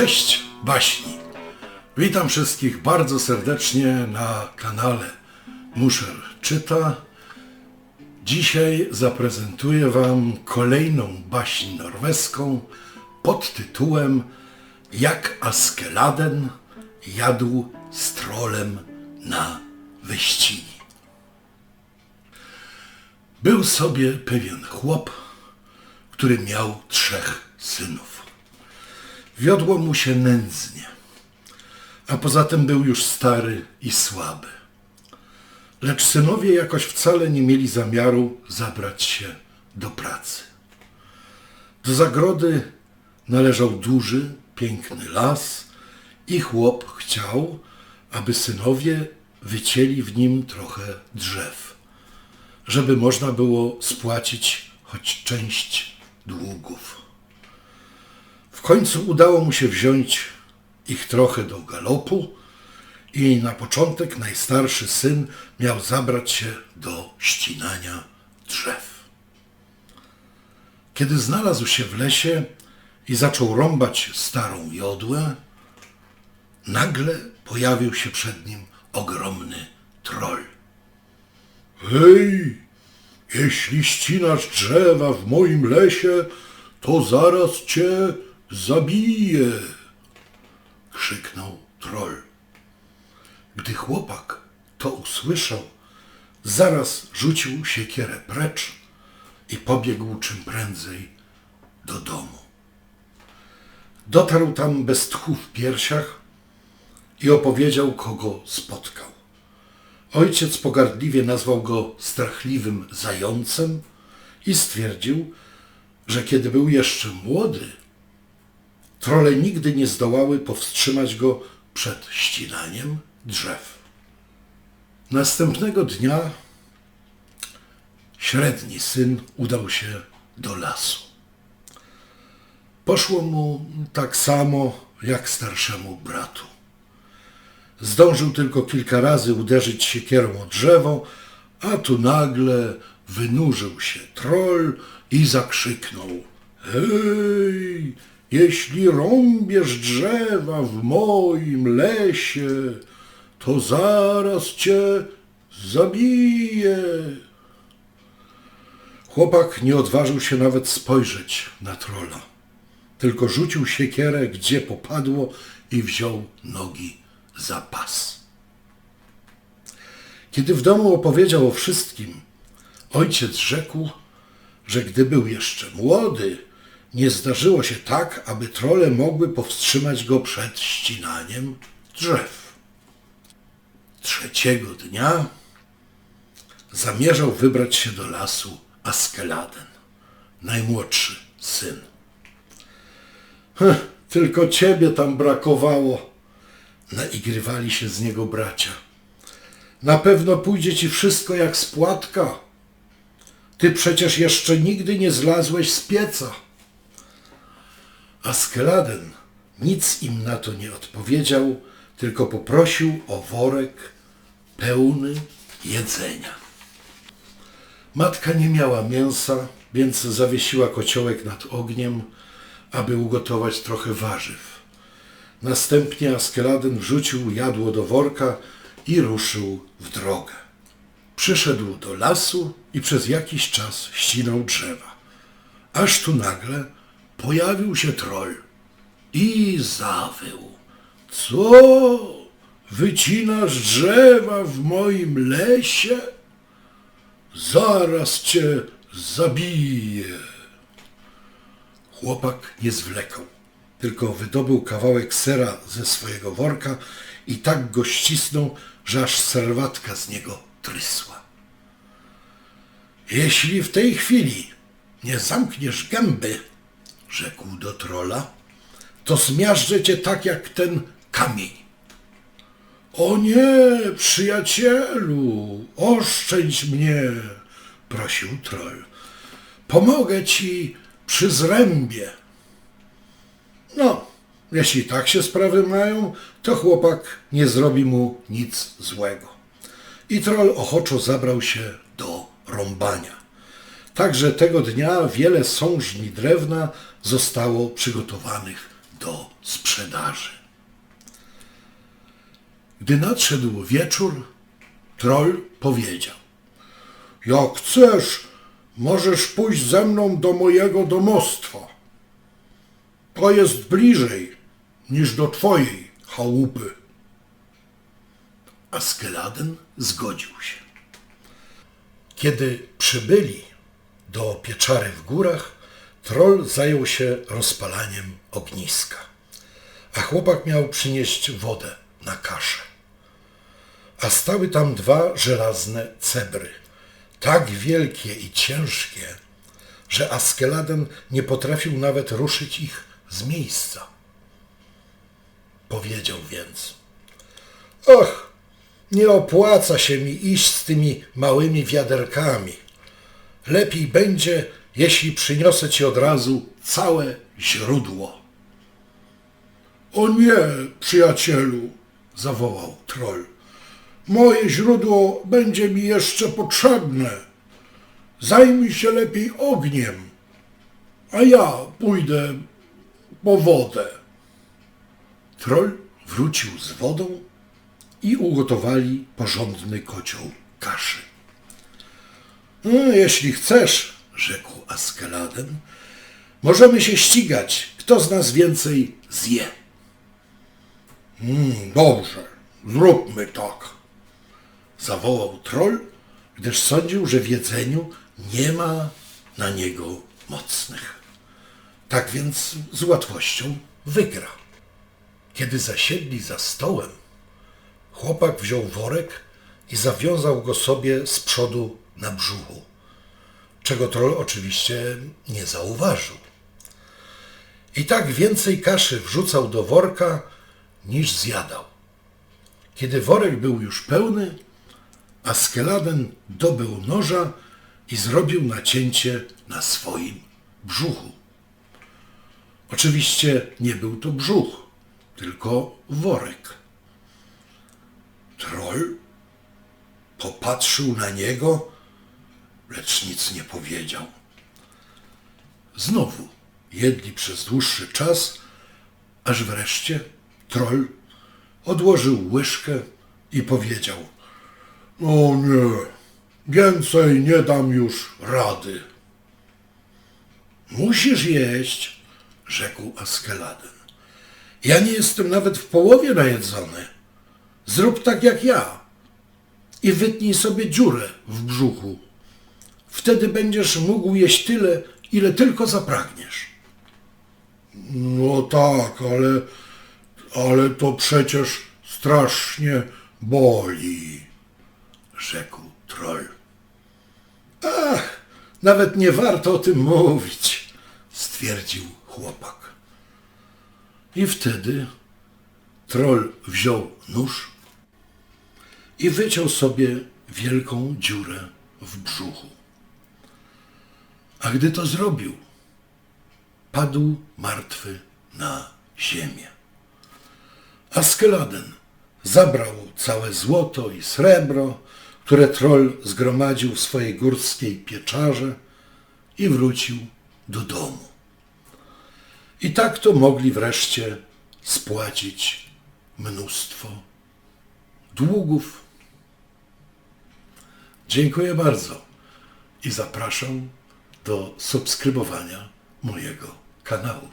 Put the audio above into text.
Cześć baśni. Witam wszystkich bardzo serdecznie na kanale Muszer czyta. Dzisiaj zaprezentuję Wam kolejną baśń norweską pod tytułem Jak Askeladen jadł z trolem na wyścigi. Był sobie pewien chłop, który miał trzech synów. Wiodło mu się nędznie, a poza tym był już stary i słaby. Lecz synowie jakoś wcale nie mieli zamiaru zabrać się do pracy. Do zagrody należał duży, piękny las i chłop chciał, aby synowie wycięli w nim trochę drzew, żeby można było spłacić choć część długów. W końcu udało mu się wziąć ich trochę do galopu i na początek najstarszy syn miał zabrać się do ścinania drzew. Kiedy znalazł się w lesie i zaczął rąbać starą jodłę, nagle pojawił się przed nim ogromny troll. Hej, jeśli ścinasz drzewa w moim lesie, to zaraz cię zabiję! krzyknął troll. Gdy chłopak to usłyszał, zaraz rzucił siekierę precz i pobiegł czym prędzej do domu. Dotarł tam bez tchu w piersiach i opowiedział, kogo spotkał. Ojciec pogardliwie nazwał go strachliwym zającem i stwierdził, że kiedy był jeszcze młody, trole nigdy nie zdołały powstrzymać go przed ścinaniem drzew. Następnego dnia średni syn udał się do lasu. Poszło mu tak samo jak starszemu bratu. Zdążył tylko kilka razy uderzyć siekierą o drzewo, a tu nagle wynurzył się troll i zakrzyknął: Hej, jeśli rąbiesz drzewa w moim lesie, to zaraz cię zabiję. Chłopak nie odważył się nawet spojrzeć na trola, tylko rzucił siekierę, gdzie popadło i wziął nogi za pas. Kiedy w domu opowiedział o wszystkim, ojciec rzekł, że gdy był jeszcze młody, nie zdarzyło się tak, aby trole mogły powstrzymać go przed ścinaniem drzew. Trzeciego dnia zamierzał wybrać się do lasu Askeladen, najmłodszy syn. Hm, tylko ciebie tam brakowało, naigrywali się z niego bracia. Na pewno pójdzie ci wszystko jak z płatka. Ty przecież jeszcze nigdy nie zlazłeś z pieca. Askeladen nic im na to nie odpowiedział, tylko poprosił o worek pełny jedzenia. Matka nie miała mięsa, więc zawiesiła kociołek nad ogniem, aby ugotować trochę warzyw. Następnie Askeladen wrzucił jadło do worka i ruszył w drogę. Przyszedł do lasu i przez jakiś czas ścinał drzewa. Aż tu nagle pojawił się troll i zawył. Co? Wycinasz drzewa w moim lesie? Zaraz cię zabiję. Chłopak nie zwlekał, tylko wydobył kawałek sera ze swojego worka i tak go ścisnął, że aż serwatka z niego trysła. Jeśli w tej chwili nie zamkniesz gęby, rzekł do trola, to zmiażdżę cię tak jak ten kamień. O nie, przyjacielu, oszczędź mnie, prosił troll. Pomogę ci przy zrębie. No, jeśli tak się sprawy mają, to chłopak nie zrobi mu nic złego. I troll ochoczo zabrał się do rąbania. Także tego dnia wiele sążni drewna zostało przygotowanych do sprzedaży. Gdy nadszedł wieczór, troll powiedział: Jak chcesz, możesz pójść ze mną do mojego domostwa. To jest bliżej niż do twojej chałupy. A Skeladen zgodził się. Kiedy przybyli do pieczary w górach, troll zajął się rozpalaniem ogniska, a chłopak miał przynieść wodę na kaszę. A stały tam dwa żelazne cebry, tak wielkie i ciężkie, że Askeladen nie potrafił nawet ruszyć ich z miejsca. Powiedział więc: Och, nie opłaca się mi iść z tymi małymi wiaderkami. Lepiej będzie, jeśli przyniosę ci od razu całe źródło. O nie, przyjacielu, zawołał troll. Moje źródło będzie mi jeszcze potrzebne. Zajmij się lepiej ogniem, a ja pójdę po wodę. Troll wrócił z wodą i ugotowali porządny kocioł kaszy. No, jeśli chcesz, rzekł Askeladen, możemy się ścigać, kto z nas więcej zje. Mm, dobrze, zróbmy tak, zawołał troll, gdyż sądził, że w jedzeniu nie ma na niego mocnych. Tak więc z łatwością wygra. Kiedy zasiedli za stołem, chłopak wziął worek i zawiązał go sobie z przodu na brzuchu, czego troll oczywiście nie zauważył. I tak więcej kaszy wrzucał do worka, niż zjadał. Kiedy worek był już pełny, Askeladen dobył noża i zrobił nacięcie na swoim brzuchu. Oczywiście nie był to brzuch, tylko worek. Troll popatrzył na niego, lecz nic nie powiedział. Znowu jedli przez dłuższy czas, aż wreszcie troll odłożył łyżkę i powiedział: O nie, więcej nie dam już rady. Musisz jeść, rzekł Askeladen. Ja nie jestem nawet w połowie najedzony. Zrób tak jak ja i wytnij sobie dziurę w brzuchu. Wtedy będziesz mógł jeść tyle, ile tylko zapragniesz. No tak, ale, ale to przecież strasznie boli, rzekł troll. Ach, nawet nie warto o tym mówić, stwierdził chłopak. I wtedy troll wziął nóż i wyciął sobie wielką dziurę w brzuchu. A gdy to zrobił, padł martwy na ziemię. Askeladen zabrał całe złoto i srebro, które troll zgromadził w swojej górskiej pieczarze i wrócił do domu. I tak to mogli wreszcie spłacić mnóstwo długów. Dziękuję bardzo i zapraszam do subskrybowania mojego kanału.